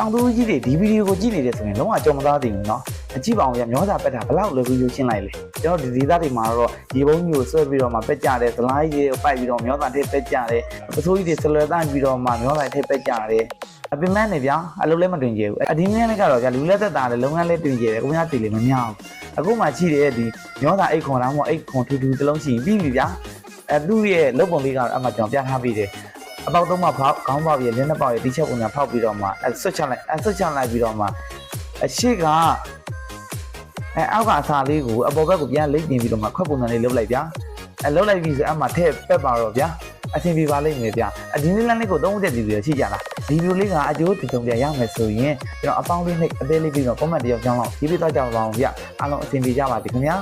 တောင်သူကြီးတွေဒီဗီဒီယိုကိုကြည့်နေတယ်ဆိုရင်လုံးဝကြော်မသားသေးဘူးเนาะအကြည့်ပါအောင်ရမျောစာပက်တာဘလောက်လွယ်ကူယူရှင်းလိုက်လေကျွန်တော်ဒီဒေသတွေမှာတော့ရေပုံးကြီးကိုဆွဲပြီးတော့မှပက်ကြတယ်ဇလားကြီးကိုပိုက်ပြီးတော့မျောစာထည့်ပက်ကြတယ်ပစိုးကြီးတွေဆလွယ်တန့်ပြီးတော့မှမျောစာထည့်ပက်ကြတယ်အပင်မနဲ့ဗျာအလုပ်လည်းမတွင်ကျဘူးအဒီနည်းနဲ့ကတော့ဗျာလူလက်သက်တာလည်းလုပ်ငန်းလည်းတွင်ကျတယ်ကိုများတည်လည်းမများဘူးအခုမှချိတဲ့ဒီမျောစာအိတ်ခွန်လားမဟုတ်အိတ်ခွန်ထူထူတစ်လုံးရှိပြီးပြီဗျာအဲသူ့ရဲ့လုပ်ပုံလေးကတော့အမှကျွန်တော်ပြထားပေးတယ် အပေါက်သုံးမှာဖောက်ခေါင်းပေါက်ရဲ့လင်းနှစ်ပေါက်ရဲ့တီချက်ပုံညာဖောက်ပြီးတော့မှအဲဆွတ်ချလိုက်အဲဆွတ်ချလိုက်ပြီးတော့မှအရှိကအဲအောက်ကအစာလေးကိုအပေါ်ဘက်ကိုပြန်လိမ့်တင်ပြီးတော့မှခွက်ပုံစံလေးလုပ်လိုက်ဗျာအဲလုပ်လိုက်ပြီးဆိုအမှထည့်ပက်ပါတော့ဗျာအဆင်ပြေပါလိမ့်မယ်ဗျာအဒီနေ့လမ်းလေးကိုသုံးတဲ့ဒီဗီဒီယိုရှိကြလားဒီဗီဒီယိုလေးကအကျိုးတစုံပြရမယ်ဆိုရင်ကျွန်တော်အပေါင်းလေးနဲ့အသေးလေးပြီးတော့ comment တယောက်ကြောင်းလောက်ရေးပြသွားကြပါအောင်ဗျာအားလုံးအဆင်ပြေကြပါစေခင်ဗျာ